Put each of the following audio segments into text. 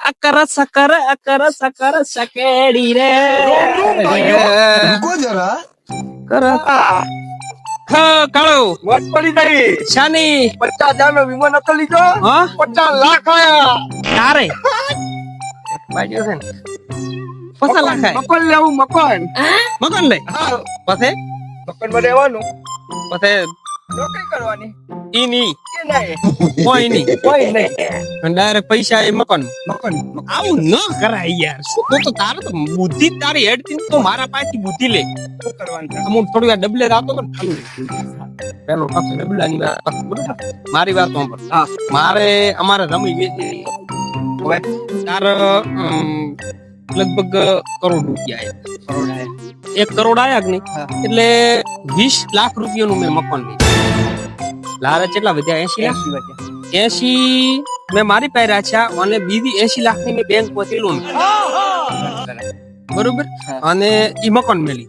અકર sucker અકર sucker સકેડી રે. રૂકો જરા. કર. કાળો. વટ પડી શાની. પચાસ હજાર નો વીમો નતો લીધો? હા? પચાસ લાખ આયા. તારે. બાજુ છે ને. પસા લાખાય મકાન લેવું મકાન. મગન લે હા. પસે મકાનમાં રહેવાનું. પસે નોકરી કરવાની? ઈ ની કે નહીં? કોઈ ની કોઈ નહીં. ડાયરેક્ટ પૈસા એ મકાન. મકાન આવું ન કરાય યાર. શું તો તો તારે તો બુદ્ધિ તારી હેડ તો મારા પાસેથી બુદ્ધિ લે. શું કરવાનું? અમુક થોડી વાર ડબલે રાતો તો ચાલુ પેલો પક્ષ ડબલાની વાત મારી વાત સાંભળ. હા. મારે અમારે રમી વેચી તાર લગભગ કરોડ રૂપિયા આયા. કરોડ આયા. એક કરોડ આયા કે નહીં? એટલે વીસ લાખ રૂપિયાનું મેં મકાન લીધું. લારે કેટલા વધ્યા? એસી લાખ? એસી મેં મારી પહેર્યા છે અને બીજી એસી લાખની મેં બેંક લોન બરોબર? અને ઈ મકાન મેલી.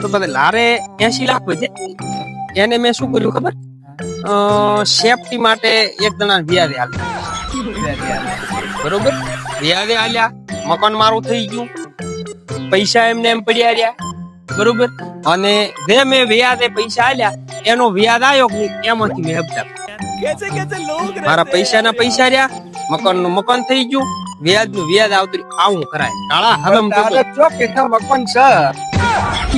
તો બધા લારે એસી લાખ વધ્યા. એને મેં શું કર્યું ખબર? સેફટી માટે એક જણા વ્યાજે આલ્યા. બરોબર? વ્યાજે આલ્યા. મકાન મારું થઈ ગયું. પૈસા એમને એમ પડ્યા રહ્યા. બરોબર? અને જે મેં વ્યાજે પૈસા આલ્યા એનો વ્યાજ આવ્યો કે એમાંથી મેં હપ્તા. મારા પૈસાના પૈસા રહ્યા મકાનનું મકાન થઈ ગયું વ્યાજનું વ્યાજ આવતું આવું કરાય. કાળા હરમ તો કેટલા મકાન છે?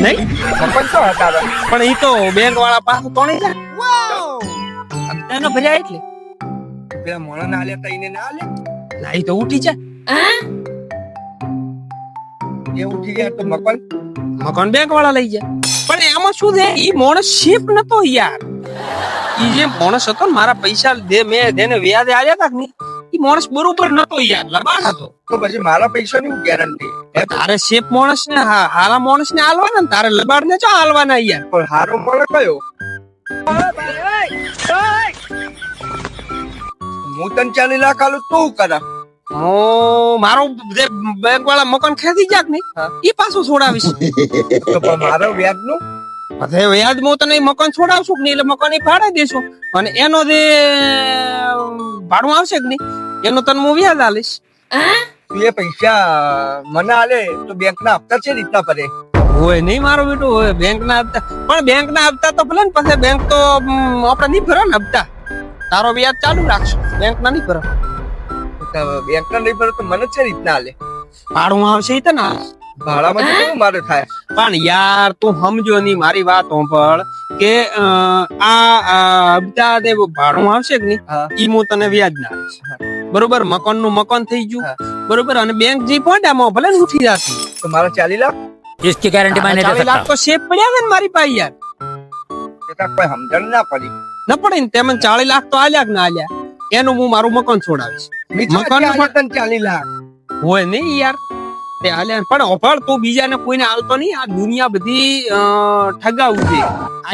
નહીં? મકાન તો હતા પણ ઈ તો બેંક વાળા પાસે તોણી જાય? હપ્તા ન ભર્યા એટલે. પેલા મોણા ના લે તઈને ના લે. ના ઈ તો ઉઠી જાય એ ઉઠી ગયા તો મકાન? મકાન બેંક વાળા લઈ જાય પણ એમાં શું છે એ માણસ શેપ નતો યાર. એ જે માણસ હતો ને મારા પૈસા જે મેં જેને વ્યાજે આલ્યા હતા ને એ માણસ બરોબર નતો યાર લબાડ હતો. તો પછી મારા પૈસા ની ગેરંટી તારે શેપ માણસ ને હા હારા માણસ ને હાલવાના ને તારે લબાડ ને ચો હાલવાના યાર. પણ હારો માણસ કયો? હું તને ચાલી લાખ આલું તું કરા મારો જે બેંક વાળા મકાન ખેંચી જાય ને એ પાછું છોડાવીશ. તો મારો વ્યાજનું અરે વ્યાજ હું તને મકાન છોડાવશું કે નહીં? એટલે મકાન ભાડે દેશું. અને એનો જે ભાડું આવશે કે નહીં એનું તને હું વ્યાજ આલીશ એ પૈસા મને આલે તો બેંક ના હપ્તા છે રીતના પડે હોય નહીં મારો બેટો હોય બેંક ના હપ્તા. પણ બેંક ના હપ્તા તો ભલે ને પછી બેંક તો આપણે નહીં ભરો ને હપ્તા. તારો વ્યાજ ચાલુ રાખશું. બેંક ના નહીં ભરે બેંક ના નહીં ભરે તો મને છે રીતના આલે ભાડું આવશે ઈ તને આલીશ. ભાડામાં તો કેવું મારે થાય પણ યાર તું સમજો નહીં મારી વાત સાંભળ કે અ, આ આ હપ્તા જે ભાડું આવશે કે નહીં હા. ઈ હું તને વ્યાજ ના આલીશ. બરોબર મકાન નું મકાન થઈ ગયું હા. બરોબર અને બેંક જે પોંડામાં ભલે ને ઉઠી જતી તો મારે ચાલી લાખ इसकी गारंटी मैं नहीं दे ચાલી सकता લાખ તો શેપ પડ્યા છે ને મારી પાસે યાર એ કાંઈ કોઈ સમજણ ના પડી ન પડે ને તેમાં ચાળી લાખ તો આલ્યા કે ના આલ્યા એનું હું મારું મકાન છોડાવીશ મકાન મકાનનું પણ- તને ચાલી લાખ હોય નહીં યાર. તે હાલ્યા પણ ઓફર તું બીજાને કોઈને હાલતો નહીં. આ દુનિયા બધી ઠગાવું છે.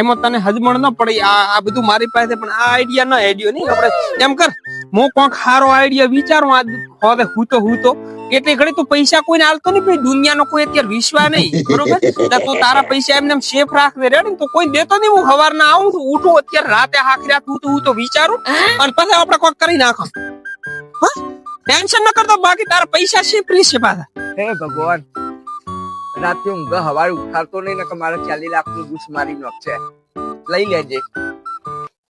આમાં તને હજમણ ન પડે. આ આ બધું મારી પાસે પણ આ આઈડિયા ન આઈડિયો નહીં. આપણે એમ કર હું કોક સારો આઈડિયા વિચારું આ હવે હું તો હું તો. એટલે ઘડી તું પૈસા કોઈને હાલતો નહીં ભાઈ. દુનિયાનો કોઈ અત્યારે વિશ્વા નહીં. બરોબર? તું તારા પૈસા એમને એમ સેફ રાખવે રેડી ને તો કોઈ દેતો નહીં. હું સવારના આવું છું ઉઠું અત્યારે રાતે હાખી રાત હું તો હું તો વિચારું. અને પછી આપણે કોક કરી નાખો. ટેન્શન ન કરતો, બાકી તારા પૈસા શીપરી છે પાછા. હે ભગવાન. રાતે ઊંઘ હવારે ઉઠાડતો નહીં ને કે મારે ચાલી લાખનું ઘૂસ મારી છે લઈ લેજે.